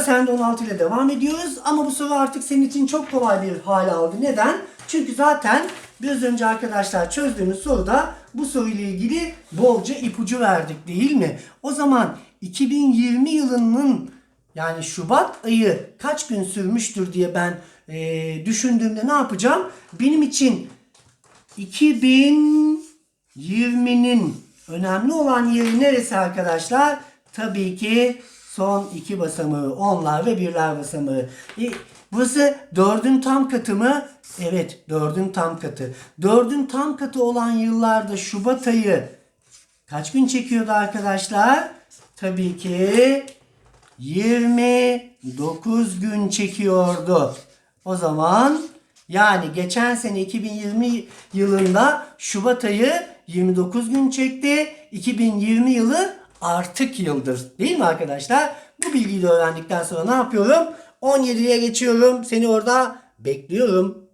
Sende 16 ile devam ediyoruz. Ama bu soru artık senin için çok kolay bir hale aldı. Neden? Çünkü zaten biraz önce arkadaşlar çözdüğümüz soruda bu soruyla ilgili bolca ipucu verdik değil mi? O zaman 2020 yılının yani Şubat ayı kaç gün sürmüştür diye ben eee, düşündüğümde ne yapacağım? Benim için 2020'nin önemli olan yeri neresi arkadaşlar? Tabii ki son iki basamağı onlar ve birler basamağı. E, burası dördün tam katı mı? Evet dördün tam katı. Dördün tam katı olan yıllarda Şubat ayı kaç gün çekiyordu arkadaşlar? Tabii ki 29 gün çekiyordu. O zaman yani geçen sene 2020 yılında Şubat ayı 29 gün çekti. 2020 yılı artık yıldır. Değil mi arkadaşlar? Bu bilgiyi de öğrendikten sonra ne yapıyorum? 17'ye geçiyorum. Seni orada bekliyorum.